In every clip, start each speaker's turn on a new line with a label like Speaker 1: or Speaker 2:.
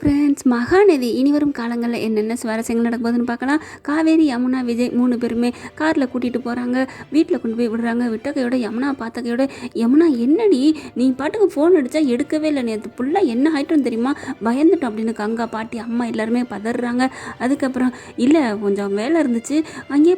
Speaker 1: Friends Mahanadi. இனி வரும் காலங்களில் என்னென்ன சுவாரஸ்யங்கள் நடக்க போகுதுன்னு பார்க்கலாம். காவேரி யமுனா விஜய் மூணு பேருமே காரில் கூட்டிகிட்டு போகிறாங்க வீட்டில் கொண்டு போய் விடுறாங்க. விட்டகையோட யமுனா பார்த்தகையோட யமுனா என்னடி? நீ பாட்டுக்கு ஃபோன் அடித்தா எடுக்கவே இல்லை. நேற்று ஃபுல்லாக என்ன ஆகிட்டோம் தெரியுமா? பயந்துட்டோம் அப்படின்னு கங்கா பாட்டி அம்மா எல்லாருமே பதறாங்க. அதுக்கப்புறம் இல்லை கொஞ்சம் வேலை இருந்துச்சு. அங்கேயே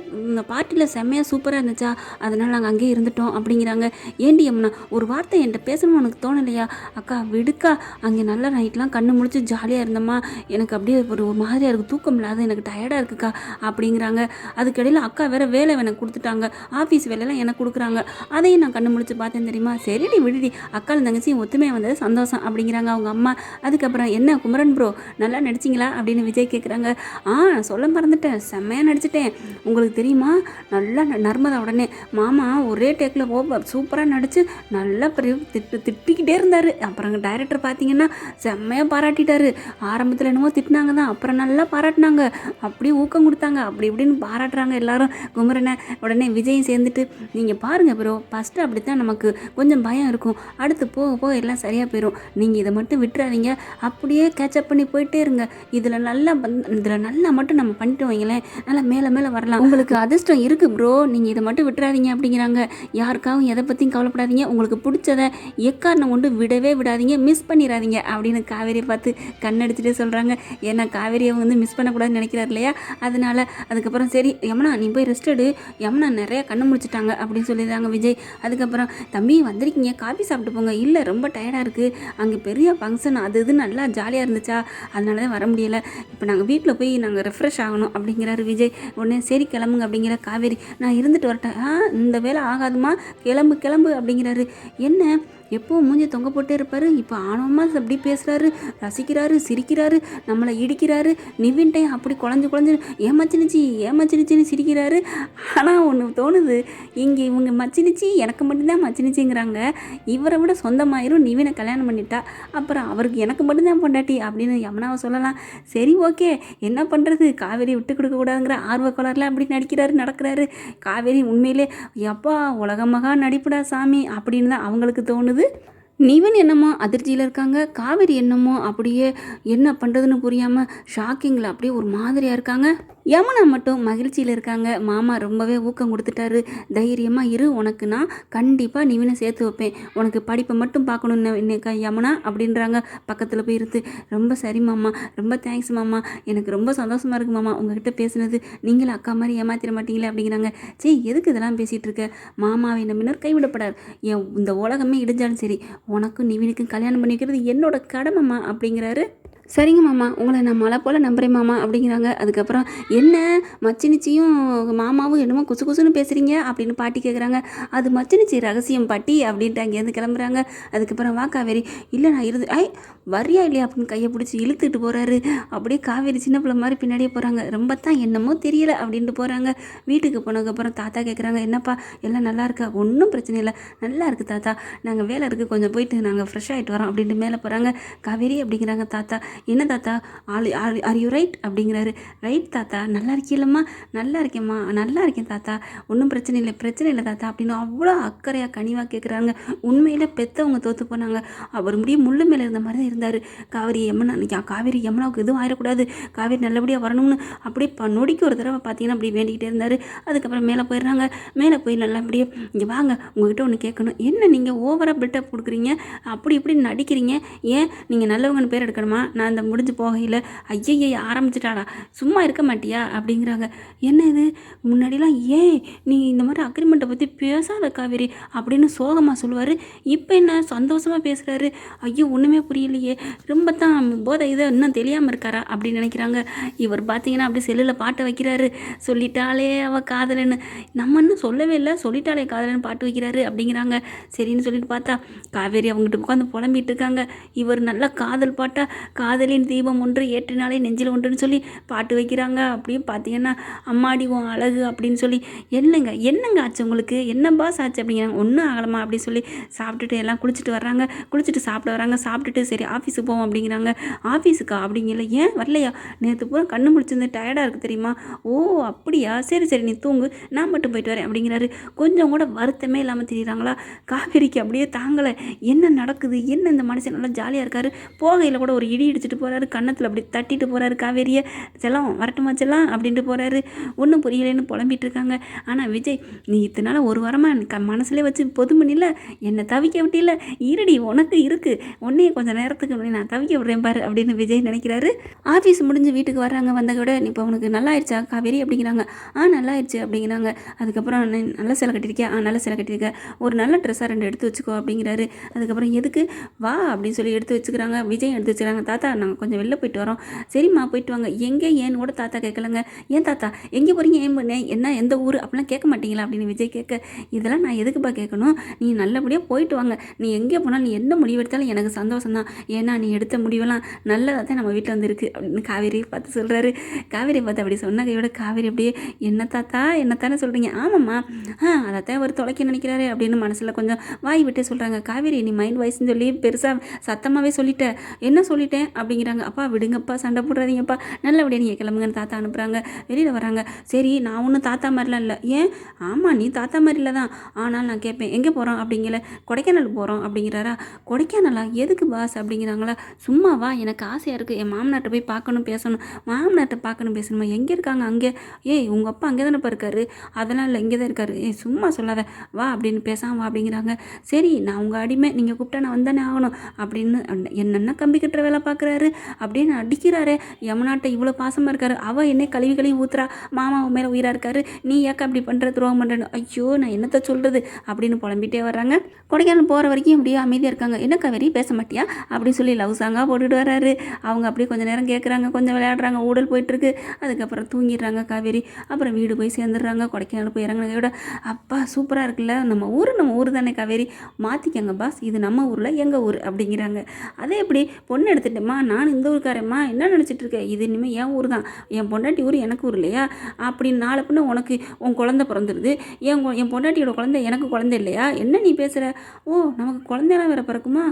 Speaker 1: பாட்டியில் செம்மையாக சூப்பராக இருந்துச்சா? அதனால் நாங்கள் அங்கேயே இருந்துட்டோம் அப்படிங்கிறாங்க. ஏண்டி யமுனா ஒரு வார்த்தை என்கிட்ட பேசணும்னு உனக்கு தோணலையா? அக்கா விடுக்கா. அங்கே நல்ல நைட்லாம் கண்ணு முழிச்சு ஜாலியாக இருந்தம்மா. எனக்கு அப்படியே ஒரு ஒரு மாதிரியாக இருக்குது தூக்கம் இல்லாத எனக்கு டயர்டாக இருக்குக்கா அப்படிங்கிறாங்க. அதுக்கடையில் அக்கா வேற வேலை எனக்கு கொடுத்துட்டாங்க. ஆஃபீஸ் வேலையெல்லாம் எனக்கு கொடுக்குறாங்க. அதையும் நான் கண்ணு முழிச்சு பார்த்தேன் தெரியுமா? சரிடி விடுடி. அக்கால் தங்கச்சியும் ஒத்துமையாக வந்தது சந்தோஷம் அப்படிங்கிறாங்க அவங்க அம்மா. அதுக்கப்புறம் என்ன குமரன் ப்ரோ நல்லா நடிச்சிங்களா? அப்படின்னு விஜய் கேட்குறாங்க ஆ சொல்ல மறந்துட்டேன். செம்மையாக நடிச்சிட்டேன். உங்களுக்கு தெரியுமா? நல்லா நர்மதா உடனே மாமா ஒரே டேக்கில் ஓவர் சூப்பராக நடித்து நல்லா திட்டு திட்டிக்கிட்டே இருந்தார். அப்புறம் டைரக்டர் பார்த்தீங்கன்னா செம்மையாக பாராட்டிட்டாரு. ஆரம்பத்தில் என்னமோ திட்டினாங்க தான் அப்புறம் நல்லா பாராட்டினாங்க. அப்படியே ஊக்கம் கொடுத்தாங்க. அப்படி இப்படின்னு பாராட்டுறாங்க எல்லாரும். குமரனை உடனே விஜயும் சேர்ந்துட்டு நீங்கள் பாருங்கள் ப்ரோ ஃபஸ்ட்டு அப்படி தான் நமக்கு கொஞ்சம் பயம் இருக்கும். அடுத்து போக போக எல்லாம் சரியாக போயிடும் நீங்கள் இதை மட்டும் விட்டுறாதீங்க. அப்படியே கேட்சப் பண்ணி போயிட்டே இருங்க. இதில் நல்லா இதில் நல்லா மட்டும் நம்ம பண்ணிட்டு வைங்களேன். நல்லா மேலே மேலே வரலாம். உங்களுக்கு அதிர்ஷ்டம் இருக்குது ப்ரோ நீங்கள் இதை மட்டும் விட்டுறாதீங்க அப்படிங்கிறாங்க. யாருக்காகவும் எதை பற்றியும் கவலைப்படாதீங்க. உங்களுக்கு பிடிச்சதை எக்காரணம் கொண்டு விடவே விடாதீங்க. மிஸ் பண்ணிடாதீங்க அப்படின்னு காவேரியை பார்த்து கண்ணடிச்சுட்டே சொல்கிறாங்க ஏன்னா காவேரியை வந்து மிஸ் பண்ணக்கூடாதுன்னு நினைக்கிறார் இல்லையா? அதனால அதுக்கப்புறம் சரி யமுனா நீ போய் ரெஸ்ட் எடு. யமுனா நிறையா கண்ணு முடிச்சிட்டாங்க அப்படின்னு சொல்லிடுறாங்க விஜய். அதுக்கப்புறம் தம்பி வந்திருக்கீங்க. காஃபி சாப்பிட்டு போங்க. இல்லை ரொம்ப டயர்டாக இருக்குது அங்கே பெரிய ஃபங்க்ஷன் அது இது நல்லா ஜாலியாக இருந்துச்சா? அதனால தான் வர முடியலை. இப்போ நாங்கள் வீட்டில் போய் நாங்கள் ரெஃப்ரெஷ் ஆகணும் அப்படிங்கிறாரு விஜய். உடனே சரி கிளம்புங்க அப்படிங்கிற காவேரி. நான் இருந்துட்டு வரட்டேன். ஆ இந்த வேலை ஆகாதுமா. கிளம்பு கிளம்பு அப்படிங்கிறாரு. என்ன? எப்போ மூஞ்சி தொங்க போட்டே இருப்பார். இப்போ ஆணவமாக அப்படி பேசுகிறாரு ரசிக்கிறாரு. சிரிக்கிறாரு நம்மளை இடிக்கிறாரு. நிவின்டையும் அப்படி குழஞ்சு குழஞ்சு ஏமாச்சினுச்சி ஏமாச்சினுச்சின்னு சிரிக்கிறாரு. ஆனால் ஒன்று தோணுது இங்கே இவங்க மச்சினுச்சி எனக்கு மட்டும்தான் மச்சினுச்சிங்கிறாங்க. இவரை விட சொந்தமாயிரும் நிவினை கல்யாணம் பண்ணிட்டா. அப்புறம் அவருக்கு எனக்கு மட்டும்தான் பொண்டாட்டி அப்படின்னு யமுனாவை சொல்லலாம். சரி ஓகே. என்ன பண்ணுறது காவேரி விட்டு கொடுக்க கூடாதுங்கிற ஆர்வ கோளாறுல அப்படி நடிக்கிறாரு நடக்கிறாரு. காவேரி உண்மையிலே எப்பா உலகமாக நடிப்புடா சாமி அப்படின்னு தான் அவங்களுக்கு தோணுது. நிவன் என்னமோ அதிர்ச்சியில் இருக்காங்க காவேரி என்னமோ அப்படியே என்ன பண்ணுறதுன்னு புரியாமல் ஷாக்கிங்கில் அப்படியே ஒரு மாதிரியாக இருக்காங்க. யமுனா மட்டும் மகிழ்ச்சியில் இருக்காங்க. மாமா ரொம்பவே ஊக்கம் கொடுத்துட்டாரு. தைரியமாக இரு உனக்கு நான் கண்டிப்பாக நிவினை சேர்த்து வைப்பேன். உனக்கு படிப்பை மட்டும் பார்க்கணுன்னு இன்னைக்கா யமுனா அப்படின்றாங்க. பக்கத்தில் போய் இருந்து ரொம்ப சரி மாமா ரொம்ப தேங்க்ஸ் மாமா. எனக்கு ரொம்ப சந்தோஷமாக இருக்கு மாமா. உங்ககிட்ட பேசுனது நீங்களும் அக்கா மாதிரி ஏமாத்திர மாட்டீங்களே அப்படிங்கிறாங்க. சே எதுக்கு இதெல்லாம் பேசிகிட்டு இருக்க? மாமாவை நம்பினர் கைவிடப்படாது என் இந்த உலகமே இடிஞ்சாலும் சரி. உனக்கும் நிவினுக்கும் கல்யாணம் பண்ணிக்கிறது என்னோட கடமைம்மா அப்படிங்கிறாரு சரிங்க மாமா உங்களை நான் மழை போல் நம்புகிறேன் மாமா அப்படிங்கிறாங்க. அதுக்கப்புறம் என்ன? மச்சினிச்சியும் மாமாவும் என்னமோ குசு குசுன்னு பேசுகிறீங்க அப்படின்னு பாட்டி கேட்குறாங்க அது மச்சினிச்சி ரகசியம் பாட்டி அப்படின்ட்டு அங்கேருந்து கிளம்புறாங்க. அதுக்கப்புறம் வா காவேரி. இல்லை நான் இருந்து ஐ வரியா இல்லையா? அப்படின்னு கையை பிடிச்சி இழுத்துட்டு போகிறாரு அப்படியே காவேரி சின்ன பிள்ளை மாதிரி பின்னாடியே போகிறாங்க ரொம்ப தான் என்னமோ தெரியல அப்படின்ட்டு போகிறாங்க வீட்டுக்கு போனதுக்கப்புறம் தாத்தா கேட்குறாங்க என்னப்பா எல்லாம் நல்லா இருக்கா? ஒன்றும் பிரச்சனை இல்லை. நல்லா இருக்குது தாத்தா. நாங்கள் வேலை இருக்குது கொஞ்சம் போயிட்டு நாங்கள் ஃப்ரெஷ் ஆகிட்டு வரோம் அப்படின்ட்டு மேலே போகிறாங்க காவேரி அப்படிங்கிறாங்க தாத்தா. என்ன தாத்தா? ஆல் ஆர் யூ ரைட் அப்படிங்கிறாரு. ரைட் தாத்தா. நல்லா இருக்கீங்களம்மா நல்லா இருக்கேம்மா. நல்லா இருக்கேன் தாத்தா. ஒன்றும் பிரச்சனை இல்லை. பிரச்சனை இல்லை தாத்தா. அப்படின்னு அவ்வளோ அக்கறையாக கனிவாக கேட்குறாங்க உண்மையில் பெற்றவங்க தோற்று போனாங்க. அவர் முடிய முள்ளு மேலே இருந்த மாதிரி தான் இருந்தார். காவேரி யமுனா யா- காவேரி யமுனாவுக்கு எதுவும் ஆயிடக்கூடாது காவேரி நல்லபடியாக வரணும்னு அப்படியே ப நொடிக்கு ஒரு தடவை பார்த்தீங்கன்னா அப்படி வேண்டிக்கிட்டே இருந்தார். அதுக்கப்புறம் மேலே போயிடுறாங்க. மேலே போய் நல்லபடியே இங்கே வாங்க. உங்ககிட்ட ஒன்று கேட்கணும். என்ன நீங்கள் ஓவராக பில்டப் கொடுக்குறீங்க? அப்படி இப்படி நடிக்கிறீங்க. ஏன் நீங்கள் நல்லவங்கன்னு பேர் எடுக்கணுமா? நான் இந்த முடிஞ்சு போகையில் ஐயையே ஆரம்பிச்சிட்டாடா சும்மா இருக்க மாட்டியா? அப்படிங்கிறாங்க. என்ன இது? முன்னாடிலாம் ஏன் நீ இந்த மாதிரி அக்ரிமெண்ட்டை பற்றி பேசாத காவேரி அப்படின்னு சோகமாக சொல்லுவார். இப்போ என்ன சந்தோஷமாக பேசுகிறாரு ஐயோ ஒன்றுமே புரியலையே. ரொம்ப தான் போதை இதை இன்னும் தெரியாமல் இருக்காரா? அப்படின்னு நினைக்கிறாங்க. இவர் பார்த்தீங்கன்னா அப்படியே செல்லில் பாட்டை வைக்கிறாரு. சொல்லிட்டாலே அவள் காதலன்னு. நம்ம இன்னும் சொல்லவே இல்லை. சொல்லிட்டாலே காதலன்னு பாட்டு வைக்கிறாரு அப்படிங்கிறாங்க. சரின்னு சொல்லிட்டு பார்த்தா காவேரி அவங்ககிட்ட உட்காந்து புலம்பிட்டு இருக்காங்க. இவர் நல்லா காதல் பாட்டா காதலின் தீபம் ஒன்று ஏற்றினாலே நெஞ்சில் ஒன்றுன்னு சொல்லி பாட்டு வைக்கிறாங்க. அப்படியே பார்த்தீங்கன்னா அம்மாடி உன் அழகு அப்படின்னு சொல்லி என்னங்க என்னங்க ஆச்சு உங்களுக்கு? என்ன பாஸ் ஆச்சு அப்படிங்கிறாங்க ஒன்றும் ஆகலமா அப்படின்னு சொல்லி சாப்பிட்டுட்டு எல்லாம் குளிச்சுட்டு வர்றாங்க. குளிச்சுட்டு சாப்பிட வராங்க சாப்பிட்டுட்டு சரி ஆஃபீஸுக்கு போவோம் அப்படிங்கிறாங்க. ஆஃபீஸுக்கா அப்படிங்கல ஏன் வரலையா? நேற்று பூரா கண்ணு முடிச்சிருந்து டயர்டாக இருக்குது தெரியுமா? ஓ அப்படியா? சரி சரி நீ தூங்கு. நான் மட்டும் போயிட்டு வரேன் அப்படிங்கிறாரு. கொஞ்சம் கூட வருத்தமே இல்லாமல் தெரியுறாங்களா? காவேரிக்கு அப்படியே தாங்கலை. என்ன நடக்குது? என்ன இந்த மனுஷன் நல்லா ஜாலியாக இருக்காரு? போகையில் கூட ஒரு இடி வச்சுட்டு போகிறாரு கன்னத்தில் அப்படி தட்டிட்டு போகிறாரு காவேரியை செல்லம் வரட்டுமா செல்லாம்? அப்படின்ட்டு போகிறாரு ஒன்றும் புரியலைன்னு புலம்பிட்டு இருக்காங்க. ஆனால் விஜய் நீ இத்தனால ஒரு வாரமாக க மனசுலேயே வச்சு பொது பண்ணில என்னை தவிக்க விட்டில இருடி உனக்கு இருக்குது உன்னையே கொஞ்சம் நேரத்துக்கு நான் தவிக்க விடுறேன் பாரு அப்படின்னு விஜய் நினைக்கிறாரு. ஆஃபீஸ் முடிஞ்சு வீட்டுக்கு வர்றாங்க வந்த கூட இப்போ உனக்கு நல்லா ஆயிடுச்சா காவேரி? அப்படிங்கிறாங்க. ஆ நல்லா ஆயிடுச்சு அப்படிங்கிறாங்க. அதுக்கப்புறம் நல்ல சேலை கட்டியிருக்கியா? ஆ நல்ல சேலை கட்டியிருக்க ஒரு நல்ல ட்ரெஸ்ஸாக ரெண்டு எடுத்து வச்சுக்கோ அப்படிங்கிறாரு. அதுக்கப்புறம் எதுக்கு? வா அப்படின்னு சொல்லி எடுத்து வச்சுக்கிறாங்க. விஜய் எடுத்து வச்சுக்கிறாங்க. தாத்தா நாங்கள் கொஞ்சம் வெளில போயிட்டு வரோம். சரிம்மா போயிட்டு வாங்க. எங்கே ஏன்னு கூட தாத்தா கேட்கலங்க. ஏன் தாத்தா? எங்கே போகிறீங்க ஏன் பண்ணேன் என்ன? எந்த ஊர்? அப்படிலாம் கேட்க மாட்டீங்களா? அப்படின்னு விஜய் கேட்க இதெல்லாம் நான் எதுக்குப்பா கேட்கணும்? நீ நல்லபடியாக போயிட்டு வாங்க. நீ எங்கே போனாலும் நீ என்ன முடிவு எடுத்தாலும் எனக்கு சந்தோஷம் தான் ஏன்னா நீ எடுத்த முடிவெல்லாம் நல்லதாக தான் நம்ம வீட்டில் வந்துருக்கு. அப்படின்னு காவேரி பார்த்து சொல்கிறாரு காவேரி பார்த்து அப்படி சொன்ன கையோட காவேரி அப்படியே என்ன தாத்தா? என்னத்தானே சொல்கிறீங்க ஆமாம்மா. ஆ அதைத்தான் அவர் தொலைக்க நினைக்கிறாரு அப்படின்னு மனசில் கொஞ்சம் வாய் விட்டே சொல்கிறாங்க காவேரி நீ மைண்ட் வாய்ஸ்னு சொல்லி பெருசாக சத்தமாகவே சொல்லிட்டேன் என்ன சொல்லிட்டேன்? அப்படிங்கிறாங்க. அப்பா விடுங்கப்பா சண்டை போடுறாதீங்கப்பா நல்லபடியாக நீங்கள் கிளம்புங்கன்னு தாத்தா அனுப்புகிறாங்க வெளியில் வராங்க. சரி நான் ஒன்றும் தாத்தா மாதிரிலாம் இல்லை. ஏன்? ஆமாம் நீ தாத்தா மாதிரி இல்லை தான். ஆனால் நான் கேட்பேன். எங்கே போகிறோம் அப்படிங்கல. கொடைக்கானல் போகிறோம் அப்படிங்கிறாரா. கொடைக்கானலா? எதுக்கு பாஸ்? அப்படிங்கிறாங்களா. சும்மாவா எனக்கு ஆசையாக இருக்குது என் மாமனார்ட்ட போய் பார்க்கணும் பேசணும். மாமனார்ட்ட பார்க்கணும் பேசணுமா? எங்கே இருக்காங்க அங்கே? ஏய் உங்கள் அப்பா அங்கே தானேப்பா இருக்காரு. அதெல்லாம் இல்லை. இங்கே தான் இருக்காரு. ஏய் சும்மா சொல்லாத. வா அப்படின்னு பேசாம வா அப்படிங்கிறாங்க. சரி நான் உங்கள் அடிமை. நீங்கள் கூப்பிட்டா நான் வந்தானே ஆகணும். அப்படின்னு என்னென்ன கம்பி கட்டுற வேலை பார்க்குறாரு அப்படின்னு அடிக்கிறாரு. யமுனாட்ட இவ்வளோ பாசமாக இருக்காரு. அவள் என்ன கழுவி கழுவி ஊத்துறா. மாமா உன் மேலே உயிராக இருக்காரு. நீ ஏக்கா அப்படி பண்ணுற துரோகம் பண்ணுறேன்னு ஐயோ நான் என்னத்த சொல்கிறது அப்படின்னு புலம்பிட்டே வர்றாங்க. கொடைக்கானல் போகிற வரைக்கும் அப்படியே அமைதியாக இருக்காங்க. என்ன காவேரி பேச மாட்டியா? அப்படின்னு சொல்லி லவ் சாங்காக போட்டுட்டு வர்றாரு. அவங்க அப்படியே கொஞ்சம் நேரம் கேட்குறாங்க கொஞ்சம் விளையாடுறாங்க. ஊடல் போயிட்டுருக்கு. அதுக்கப்புறம் தூங்கிடுறாங்க காவேரி. அப்புறம் வீடு போய் சேர்ந்துடுறாங்க. கொடைக்கானல் போய் இறங்குனதை விட அப்பா சூப்பராக இருக்குல்ல. நம்ம ஊர் நம்ம ஊர் தானே காவேரி. மாற்றிக்கங்க பாஸ் இது நம்ம ஊரில் எங்கள் ஊர்? அப்படிங்கிறாங்க. அதே எப்படி பொண்ணு எடுத்துட்டேம்மா நான் இந்த ஊருக்காரம்மா என்ன நினச்சிட்டு இருக்கேன் இது இனிமேல் என் ஊர் தான் என் பொண்டாட்டி ஊர் எனக்கு ஊர் இல்லையா? அப்படின்னு நாளை பின்ன உனக்கு உன் குழந்தை பிறந்துடுது என் என் பொண்டாட்டியோட குழந்தை எனக்கு குழந்தை இல்லையா? என்ன நீ பேசுகிற ஓ நமக்கு குழந்தையெல்லாம் வேற பிறக்குமா?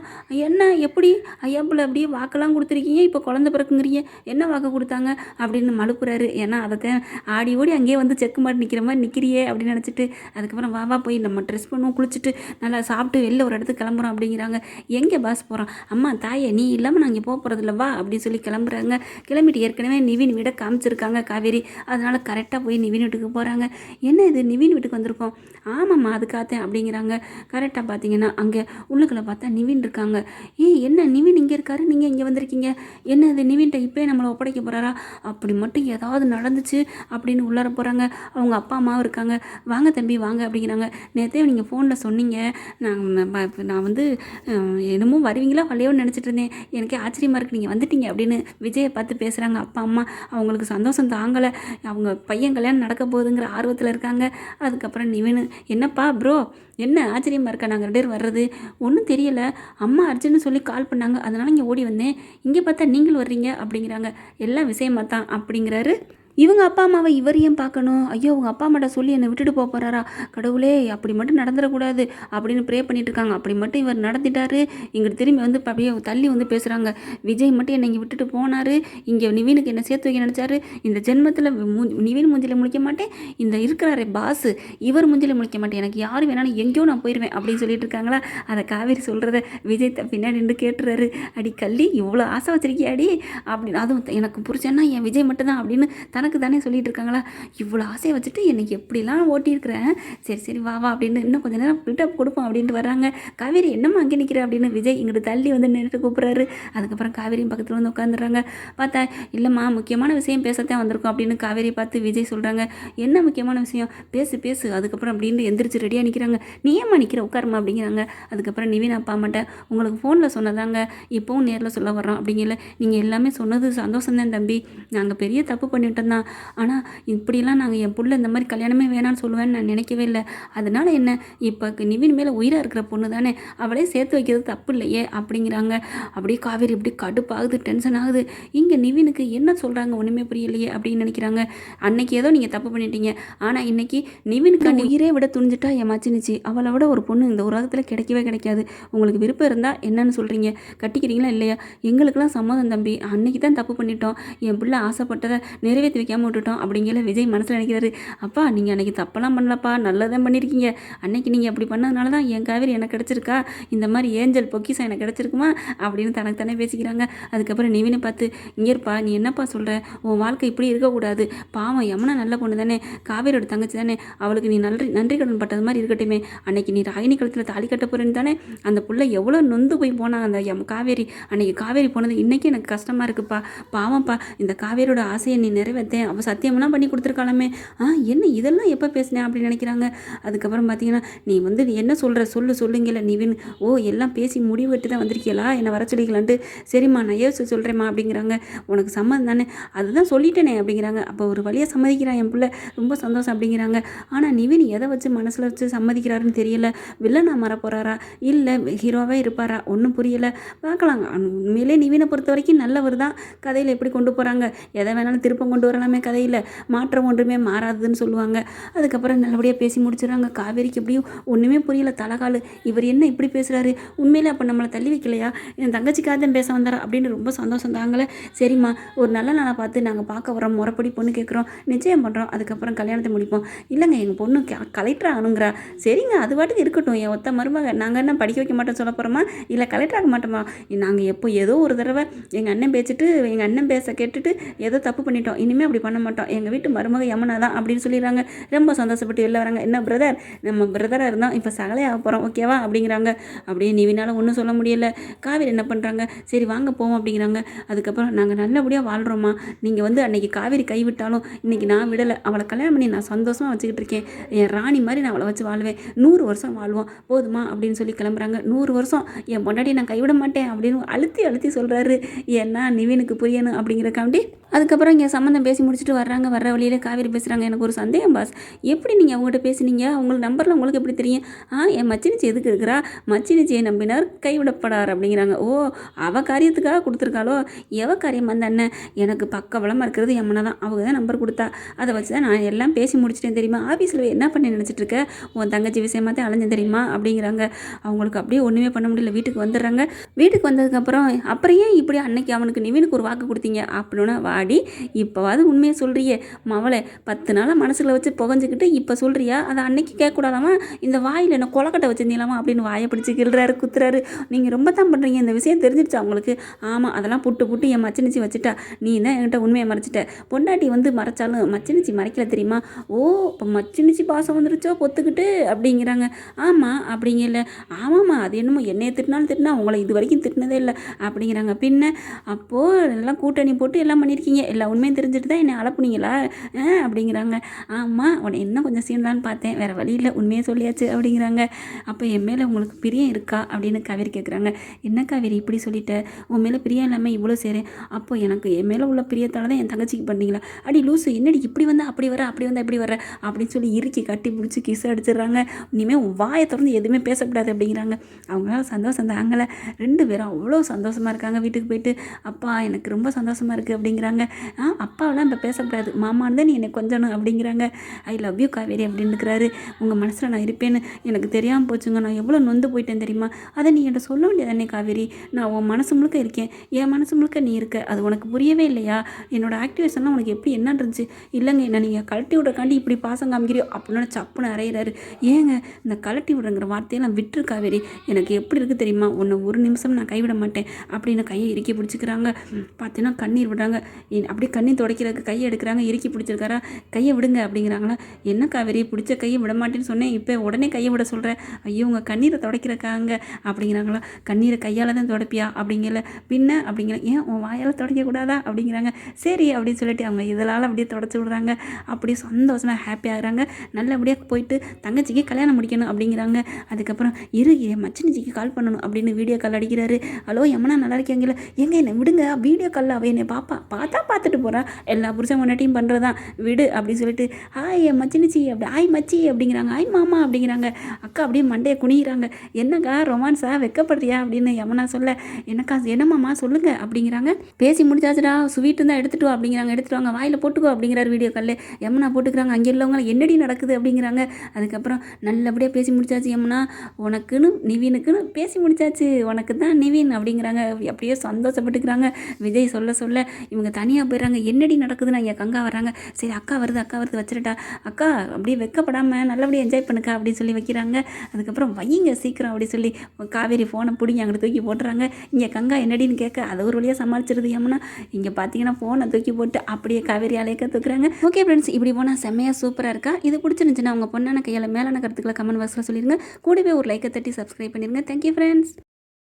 Speaker 1: என்ன எப்படி? ஐயா பிள்ளை அப்படியே வாக்கெல்லாம் கொடுத்துருக்கீங்க இப்போ குழந்தை பிறக்குங்கிறீங்க. என்ன வாக்கு கொடுத்தாங்க? அப்படின்னு மழுப்புறாரு. ஏன்னா அதைத்தான் ஆடி ஓடி அங்கேயே வந்து செக்கு மாட்டி நிற்கிற மாதிரி நிற்கிறியே அப்படின்னு நினச்சிட்டு அதுக்கப்புறம் வா வா போய் நம்ம ட்ரெஸ் பண்ணுவோம் குளிச்சுட்டு நல்லா சாப்பிட்டு வெளில ஒரு இடத்துக்கு கிளம்புறோம் அப்படிங்கிறாங்க. எங்கே பாஸ் போகிறோம் அம்மா தாயே நீ இல்லாமல் நாங்கள் போக போகிறது போகிறதில்ல வா அப்படின்னு சொல்லி கிளம்புறாங்க. கிளம்பிட்டு ஏற்கனவே நிவின் வீட காமிச்சிருக்காங்க காவேரி. அதனால் கரெக்டாக போய் நிவின் வீட்டுக்கு போகிறாங்க என்ன இது? நிவின் வீட்டுக்கு வந்திருக்கோம். ஆமாம்மா அதுக்காகத்தேன் அப்படிங்கிறாங்க. கரெக்டாக பார்த்தீங்கன்னா அங்கே உள்ளுக்குள்ளே பார்த்தா நிவின் இருக்காங்க. ஏய் என்ன? நிவின் இங்கே இருக்காரு? நீங்கள் இங்கே வந்திருக்கீங்க. என்ன இது? நிவின்ட்ட இப்போயே நம்மளை ஒப்படைக்க போகிறாரா அப்படி மட்டும் ஏதாவது நடந்துச்சு அப்படின்னு உள்ளார போகிறாங்க அவங்க அப்பா அம்மாவும் இருக்காங்க. வாங்க தம்பி வாங்க அப்படிங்கிறாங்க. நேற்றே நீங்கள் ஃபோனில் சொன்னீங்க. நான் நான் வந்து என்னமோ வருவீங்களா வரலையோன்னு நினச்சிட்டு இருந்தேன். எனக்கே ஆச்சரியமாக இருக்கு நீங்கள் வந்துட்டீங்க அப்படின்னு விஜயை பார்த்து பேசுகிறாங்க அப்பா அம்மா அவங்களுக்கு சந்தோஷம் தாங்கலை. அவங்க பையன் கல்யாணம் நடக்க போகுதுங்கிற ஆர்வத்தில் இருக்காங்க. அதுக்கப்புறம் நிவின் என்னப்பா ப்ரோ என்ன ஆச்சரியமாக இருக்கா? நாங்கள் ரெண்டு பேர் வர்றது? ஒன்றும் தெரியல. அம்மா அர்ஜுன்னு சொல்லி கால் பண்ணாங்க. அதனால் இங்கே ஓடி வந்தேன். இங்கே பார்த்தா நீங்கள் வர்றீங்க அப்படிங்கிறாங்க. எல்லாம் விஷயமா தான் அப்படிங்கிறாரு இவங்க அப்பா அம்மாவை இவர் ஏன் பார்க்கணும்? ஐயோ உங்கள் அப்பா அம்மாட்ட சொல்லி என்னை விட்டுட்டு போக போகிறாரா கடவுளே அப்படி மட்டும் நடந்துடக்கூடாது அப்படின்னு ப்ரே பண்ணிட்டு இருக்காங்க. அப்படி மட்டும் இவர் நடத்திட்டாரு இங்கிட்டு திரும்பி வந்து அப்படியே தள்ளி வந்து பேசுகிறாங்க விஜய் மட்டும் என்னை இங்கே விட்டுட்டு போனார். இங்கே நிவீனுக்கு என்ன சேர்த்து வைக்க நினச்சாரு. இந்த ஜென்மத்தில் நிவீன் முஞ்சில் முழிக்க மாட்டேன். இந்த இருக்கிறாரே பாஸு இவர் முஞ்சில் முழிக்க மாட்டேன். எனக்கு யார் வேணாலும் எங்கேயோ நான் போயிடுவேன் அப்படின்னு சொல்லிட்டு இருக்காங்களா? அதை காவேரி சொல்கிறத விஜய் பின்னாடி நின்று கேட்டுறாரு. அடி கள்ளி இவ்வளோ ஆசை வச்சிருக்கியாடி? அப்படின்னு. அதுவும் எனக்கு புரிச்சேன்னா என் விஜய் மட்டும்தான் அப்படின்னு தனக்கு தானே சொல்லிட்டு இருக்காங்களா இவ்வளோ ஆசையை வச்சுட்டு என்னை எப்படிலாம் ஓட்டியிருக்கிறேன் சரி சரி வா வா அப்படின்னு இன்னும் கொஞ்ச நேரம் பில்டப் கொடுப்போம் அப்படின்ட்டு வராங்க காவேரி என்னம்மா அங்கே நிற்கிற அப்படின்னு விஜய் இங்கிட்டு தள்ளி வந்து நின்றுட்டு கூப்பிட்றாரு. அதுக்கப்புறம் காவேரியும் பக்கத்தில் வந்து உட்காந்துடுறாங்க பார்த்தா இல்லைம்மா முக்கியமான விஷயம் பேசத்தான் வந்திருக்கோம் அப்படின்னு காவேரி பார்த்து விஜய் சொல்கிறாங்க என்ன முக்கியமான விஷயம்? பேசு பேசு. அதுக்கப்புறம் அப்படின்னு எந்திரிச்சு ரெடியாக நிற்கிறாங்க நீ ஏம்மா நிற்கிற உட்காருமா அப்படிங்கிறாங்க. அதுக்கப்புறம் நிவின் அப்பா அம்மாட்ட உங்களுக்கு ஃபோனில் சொன்னதாங்க. இப்போவும் நேரில் சொல்ல வர்றோம். அப்படிங்கல. நீங்கள் எல்லாமே சொன்னது சந்தோஷம்தான் தம்பி. நாங்கள் பெரிய தப்பு பண்ணிட்டோம் தான் ஆனால் இப்படிலாம் நாங்கள் என் புள்ள இந்த மாதிரி கல்யாணமே வேணாம்னு சொல்லுவேன்னு நான் நினைக்கவே இல்லை. அதனால என்ன? இப்போ நிவின் மேலே உயிராக இருக்கிற பொண்ணு தானே. அவளே சேர்த்து வைக்கிறது தப்பு இல்லையே அப்படிங்கிறாங்க. அப்படியே காவேரி இப்படி கடுப்பாகுது டென்ஷன் ஆகுது. இங்கே நிவினுக்கு என்ன சொல்கிறாங்க ஒன்றுமே புரியலையே அப்படின்னு நினைக்கிறாங்க. அன்னைக்கு ஏதோ நீங்கள் தப்பு பண்ணிட்டீங்க. ஆனால் இன்னைக்கு நிவினுக்கு உயிரே விட துணிஞ்சிட்டா என் மச்சினிச்சு. அவளை விட ஒரு பொண்ணு இந்த உலகத்தில் கிடைக்கவே கிடைக்காது. உங்களுக்கு விருப்பம் இருந்தால் என்னன்னு சொல்கிறீங்க கட்டிக்கிறீங்களா இல்லையா? எங்களுக்கெல்லாம் சம்மதம் தம்பி. அன்னைக்கு தான் தப்பு பண்ணிட்டோம். என் பிள்ளை ஆசைப்பட்டதை நிறைவேற்றி வைக்காமல் விட்டுட்டோம் அப்படிங்கிற விஜய் மனசில் நினைக்கிறாரு அப்பா நீங்கள் அன்றைக்கி தப்பெல்லாம் பண்ணலப்பா நல்லதான் பண்ணியிருக்கீங்க அன்னைக்கு நீங்கள் அப்படி பண்ணதுனால தான் என் காவேரி எனக்கு கிடச்சிருக்கா. இந்த மாதிரி ஏஞ்சல் பொக்கிசம் எனக்கு கிடச்சிருக்குமா? அப்படின்னு தனக்கு தானே பேசிக்கிறாங்க. அதுக்கப்புறம் நிவினை பார்த்து இங்கே இருப்பா நீ என்னப்பா சொல்கிற உன் வாழ்க்கை இப்படி இருக்கக்கூடாது. பாவம் யமுனா நல்ல பொண்ணு தானே. காவேரியோட தங்கச்சி தானே. அவளுக்கு நீ நன்றி நன்றி கடன் பட்டது மாதிரி இருக்கட்டுமே. அன்னைக்கு நீ ராகினி கழுத்தில் தாலி கட்ட போகிறேன்னு தானே. அந்த புள்ள எவ்வளோ நொந்து போய் போனான் அந்த எம் காவேரி? அன்னைக்கு காவேரி போனது இன்றைக்கி எனக்கு கஷ்டமாக இருக்குப்பா. பாவம்ப்பா இந்த காவேரியோட ஆசையை நீ நிறைவே நிறைவேற்றேன் அவள் சத்தியமெல்லாம் பண்ணி கொடுத்துருக்காளாமே. ஆ என்ன இதெல்லாம் எப்போ பேசினேன் அப்படின்னு நினைக்கிறாங்க. அதுக்கப்புறம் பார்த்தீங்கன்னா நீ வந்து நீ என்ன சொல்கிற சொல்லு சொல்லுங்கல நிவின். ஓ எல்லாம் பேசி முடிவெட்டு தான் வந்திருக்கீங்களா என்னை வர சொல்லிக்கலான்ட்டு. சரிம்மா நான் யோசிச்சு சொல்கிறேம்மா அப்படிங்கிறாங்க. உனக்கு சம்மதம் தானே? அதுதான் சொல்லிட்டேனே அப்படிங்கிறாங்க. அப்போ ஒரு வழியாக சம்மதிக்கிறான் என் பிள்ளை. ரொம்ப சந்தோஷம் அப்படிங்கிறாங்க. ஆனால் நிவின் எதை வச்சு மனசில் வச்சு சம்மதிக்கிறாருன்னு தெரியல. வில்லனா மாற போகிறாரா இல்லை ஹீரோவாகவே இருப்பாரா? ஒன்றும் புரியலை. பார்க்கலாங்க உண்மையிலே நிவினை பொறுத்த வரைக்கும் நல்லவர் தான். கதையில் எப்படி கொண்டு போகிறாங்க எதை வேணாலும் திருப்பம் கொண்டு வர வரலாமே கதையில் மாற்றம் ஒன்றுமே மாறாதுன்னு சொல்லுவாங்க. அதுக்கப்புறம் நல்லபடியாக பேசி முடிச்சிடுறாங்க. காவேரிக்கு எப்படியும் ஒன்றுமே புரியல. தலகாலு இவர் என்ன இப்படி பேசுகிறாரு உண்மையிலே அப்போ நம்மளை தள்ளி வைக்கலையா? என் தங்கச்சிக்காக தான் பேச வந்தாரா? அப்படின்னு ரொம்ப சந்தோஷம் தாங்களே சரிம்மா ஒரு நல்ல நாளாக பார்த்து நாங்கள் பார்க்க வரோம் முறைப்படி பொண்ணு கேட்குறோம் நிச்சயம் பண்ணுறோம் அதுக்கப்புறம் கல்யாணத்தை முடிப்போம். இல்லைங்க எங்கள் பொண்ணு கலெக்டர் ஆகணுங்கிறா. சரிங்க அது பாட்டுக்கு இருக்கட்டும். என் ஒத்த மருமக நாங்கள் என்ன படிக்க வைக்க மாட்டோம் சொல்ல போகிறோமா இல்லை கலெக்டர் ஆக மாட்டோமா? நாங்கள் எப்போ ஏதோ ஒரு தடவை எங்கள் அண்ணன் பேச்சுட்டு எங்கள் அண்ணன் பேச கேட்டுட்டு ஏதோ தப்பு பண்ணிட்டோம். இனிமேல் அப்படி பண்ண மாட்டோம். எங்கள் வீட்டு மருமக யமுனா தான் அப்படின்னு சொல்லிடுறாங்க. ரொம்ப சந்தோஷப்பட்டு வெளில வராங்க. என்ன பிரதர் நம்ம பிரதராக இருந்தால் இப்போ சகலே ஆக போகிறோம் ஓகேவா அப்படிங்கிறாங்க. அப்படியே நிவினால ஒன்றும் சொல்ல முடியல. காவேரி என்ன பண்ணுறாங்க சரி வாங்க போவோம் அப்படிங்கிறாங்க. அதுக்கப்புறம் நாங்கள் நல்லபடியாக வாழ்கிறோம்மா நீங்கள் வந்து அன்றைக்கி காவேரி கைவிட்டாலும் இன்றைக்கி நான் விடலை. அவளை கல்யாணம் பண்ணி நான் சந்தோஷமாக வச்சுக்கிட்டு இருக்கேன். என் ராணி மாதிரி நான் அவளை வச்சு வாழ்வேன். நூறு வருஷம் வாழ்வோம். போதுமா? அப்படின்னு சொல்லி கிளம்புறாங்க. நூறு வருஷம். என் பொண்டாட்டி நான் கைவிட மாட்டேன் அப்படின்னு அழுத்தி அழுத்தி சொல்கிறாரு ஏன்னா நிவினுக்கு புரியணும் அப்படிங்கிறக்காண்டி அதுக்கப்புறம் இங்கே சம்மந்தம் பேசி முடிச்சுட்டு வர்றாங்க வர்ற வழியில காவேரி பேசுகிறாங்க எனக்கு ஒரு சந்தேகம் பாஸ் எப்படி நீங்கள் அவங்ககிட்ட பேசுனீங்க? அவங்களுக்கு நம்பரில் உங்களுக்கு எப்படி தெரியும்? ஆ என் மச்சினிச்சி எதுக்கு இருக்கிறா? மச்சினிச்சியை நம்பினார் கைவிடப்படார் அப்படிங்கிறாங்க. ஓ அவ காரியத்துக்காக கொடுத்துருக்காளோ? எவ காரியம் அந்த அண்ணன்? எனக்கு பக்கபலமாக இருக்கிறது எம்மனை தான். அவங்க தான் நம்பர் கொடுத்தா. அதை வச்சு தான் நான் எல்லாம் பேசி முடிச்சிட்டேன் தெரியுமா? ஆஃபீஸில் என்ன பண்ணி நினச்சிட்டு இருக்க உன் தங்கச்சி விஷயமா தான் அலைஞ்சேன் தெரியுமா? அப்படிங்கிறாங்க. அவங்களுக்கு அப்படியே ஒன்றுமே பண்ண முடியல. வீட்டுக்கு வந்துடுறாங்க. வீட்டுக்கு வந்ததுக்கப்புறம் அப்புறம் ஏன் இப்படி அன்னைக்கு அவனுக்கு நிவினுக்கு ஒரு வாக்கு கொடுத்தீங்க? அப்படின்னா வாடி இப்போவாது உண்மையை சொல்கிறியே மவளை பத்து நாளாக மனசில் வச்சு புகஞ்சிக்கிட்டு இப்போ சொல்கிறியா அதை அன்னைக்கு கேட்கக்கூடாதாமா? இந்த வாயில் என்ன கொலக்கட்டை வச்சுருந்தீங்களாமா அப்படின்னு வாயை பிடிச்சி கிள்றாரு குத்துறாரு. நீங்கள் ரொம்ப தான் பண்ணுறீங்க இந்த விஷயம் தெரிஞ்சிடுச்சு அவங்களுக்கு ஆமாம் அதெல்லாம் புட்டு புட்டு என் மச்சினிச்சி வச்சுட்டா. நீ தான் என்கிட்ட உண்மையை மறைச்சிட்ட. பொண்டாட்டி வந்து மறைச்சாலும் மச்சினிச்சி மறைக்கல தெரியுமா? ஓ இப்போ மச்சினிச்சி பாசம் வந்துருச்சோ? பொத்துக்கிட்டு அப்படிங்கிறாங்க. ஆமாம் அப்படிங்கல ஆமாம்மா அது என்னமோ என்னையை திட்டினாலும் திட்டினா உங்களை இது வரைக்கும் திட்டினதே இல்லை அப்படிங்கிறாங்க. பின்ன அப்போது எல்லாம் கூட்டணி போட்டு எல்லாம் பண்ணியிருக்கீங்க எல்லா உண்மையும் தெரிஞ்சுட்டு தான் என்னை அழப்புனீங்களா ஆ அப்படிங்கிறாங்க. ஆமாம் உன்னை இன்னும் கொஞ்சம் சீண்டலான்னு பார்த்தேன். வேறு வழி இல்லை. உண்மையை சொல்லியாச்சு அப்படிங்கிறாங்க. அப்போ என் மேலே உங்களுக்கு பிரியம் இருக்கா? அப்படின்னு காவேரி கேட்குறாங்க என்ன காவேரி இப்படி சொல்லிட்ட? உன் மேலே பிரியம் இல்லாமல் இவ்வளோ சேரேன். அப்போ எனக்கு என் மேலே உள்ள பிரியத்தால் தான் என் தங்கச்சிக்கு பண்ணீங்களா? அடி லூசு என்னடி இப்படி வந்தால் அப்படி வர அப்படி வந்தால் இப்படி வர? அப்படின்னு சொல்லி இறுக்கி கட்டி பிடிச்சி கிஸ் அடிச்சிடுறாங்க. இனிமேல் உன் வாயை திறந்து எதுவுமே பேசக்கூடாது அப்படிங்கிறாங்க. அவங்களால சந்தோஷம் தாங்கலை. ரெண்டு பேரும் அவ்வளோ சந்தோஷமாக இருக்காங்க. வீட்டுக்கு போயிட்டு அப்பா எனக்கு ரொம்ப சந்தோஷமாக இருக்குது அப்படிங்கிறாங்க. ஆ அப்பாவெல்லாம் இப்போ பேசக்கூடாது. மாமான்னு தான் நீ என்னை கொஞ்சணும் அப்படிங்கிறாங்க. ஐ லவ் யூ காவேரி அப்படின்னுக்கிறாரு. உங்கள் மனசில் நான் இருப்பேன்னு எனக்கு தெரியாமல் போச்சுங்க. நான் எவ்வளோ நொந்து போயிட்டேன் தெரியுமா? அதை நீ என்கிட்ட சொல்ல வேண்டியதானே காவேரி? நான் உன் மனசு முழுக்க இருக்கேன். என் மனசு முழுக்க நீ இருக்க. அது உனக்கு புரியவே இல்லையா? என்னோட ஆக்டிவேஷன்லாம் உனக்கு எப்படி என்ன இருந்துச்சு இல்லைங்க என்ன நீங்கள் கழட்டி விட்றக்காண்டி இப்படி பாசம் காமிக்கிறியோ? அப்படின்னு சப்புன்னு அறையிறாரு. ஏங்க இந்த கழட்டி விடுறங்கிற வார்த்தையெல்லாம் விட்டுரு காவேரி. எனக்கு எப்படி இருக்குது தெரியுமா? உன்னை ஒரு நிமிஷம் நான் கைவிட மாட்டேன் அப்படின்னு கையை இறுக்கி பிடிச்சிக்கிறாங்க. பார்த்தீங்கன்னா கண்ணீர் விடுறாங்க. அப்படி அப்படியே துடைக்கிறதுக்கு கையை எடுக்கிறாங்க இறுக்கி பிடிச்சிருக்காரா? கையை விடுங்க அப்படிங்கிறாங்களா? என்ன காவேரி பிடிச்ச கையை விட மாட்டேன்னு சொன்னேன் இப்போ உடனே கையை விட சொல்கிறேன் ஐயோ உங்கள் கண்ணீரை துடைக்கிறக்காங்க அப்படிங்கிறாங்களா? கண்ணீரை கையால் தான் துடைப்பியா? அப்படிங்கல. பின்ன அப்படிங்கிற ஏன் உன் வாயால் துடைக்கக்கூடாதா அப்படிங்கிறாங்க. சரி அப்படின்னு சொல்லிட்டு அவங்க இதனால் அப்படியே தொடச்சி விடுறாங்க. அப்படியே சந்தோஷமாக ஹாப்பி ஆகுறாங்க. நல்லபடியாக போயிட்டு தங்கச்சிக்கு கல்யாணம் முடிக்கணும் அப்படிங்கிறாங்க. அதுக்கப்புறம் இரு என் மச்சினிச்சிக்கு கால் பண்ணணும் அப்படின்னு வீடியோ கால் அடிக்கிறாரு. ஹலோ எம்மனா நல்லா இருக்கீங்களா? எங்க என்னை விடுங்க. வீடியோ காலில் அவ என்னை பாப்பா. பார்த்தா பார்த்துட்டு போகிறா எல்லா புருஷன் முன்னாட்டியும் பண்ணுறது தான் விடு அப்படின்னு சொல்லிட்டு ஆய் என் மச்சினிச்சி அப்படி ஆய் மச்சி அப்படிங்கிறாங்க. ஆய் மாமா அப்படிங்கிறாங்க. அக்கா அப்படியே மண்டையை குனிகிறாங்க என்னக்கா ரொமான்ஸா? வெக்கப்படுறியா? அப்படின்னு யமுனா சொல்ல என்னக்கா என்னம்மாமா சொல்லுங்க அப்படிங்கிறாங்க. பேசி முடிச்சாச்சுடா. ஸ்வீட்டு தான் எடுத்துட்டு வா அப்படிங்கிறாங்க. எடுத்துட்டு வாங்க வாயில் போட்டுக்கோ அப்படிங்கிறார் வீடியோ காலில். யமுனா போட்டுக்கிறாங்க. அங்கே உள்ளவங்க என்னடி நடக்குது? அப்படிங்கிறாங்க. அதுக்கப்புறம் நல்லபடியாக பேசி முடிச்சாச்சு யமுனா. உனக்குன்னு நிவினுக்குன்னு பேசி முடிச்சாச்சு. உனக்கு தான் நிவின் அப்படிங்கிறாங்க. அப்படியே சந்தோஷப்பட்டுக்கிறாங்க. விஜய் சொல்ல சொல்ல இவங்க தனி தனியாக போயிடுறாங்க. என்னடி நடக்குதுன்னு என் கங்கா வராங்க சரி அக்கா வருது அக்கா வருது வச்சுருட்டா அக்கா அப்படியே வெக்கப்படாமல் நல்லபடியாக என்ஜாய் பண்ணுக்கா அப்படின்னு சொல்லி வைக்கிறாங்க. அதுக்கப்புறம் வையுங்க சீக்கிரம் அப்படி சொல்லி காவேரி ஃபோனை பிடிங்கி அங்கிட்டு தூக்கி போட்டுறாங்க. இங்கே கங்கா என்னடின்னு கேட்க அதை ஒரு வழியாக சமாளிச்சிருது யமுனா. இங்கே பார்த்தீங்கன்னா ஃபோனை தூக்கி போட்டு அப்படியே காவேரி அலைக்க தூக்குறாங்க. ஓகே ஃப்ரெண்ட்ஸ் இப்படி போனால் செம்மையாக சூப்பராக இருக்கா? இது பிடிச்சிருந்துச்சுன்னா உங்கள் பொண்ணான கையில் மேலான கருத்துக்களை கமெண்ட் பாக்ஸில் சொல்லிடுங்க கூடவே ஒரு லைக்கை தட்டி சப்ஸ்கிரைப் பண்ணிடுங்க தேங்க்யூ ஃப்ரெண்ட்ஸ்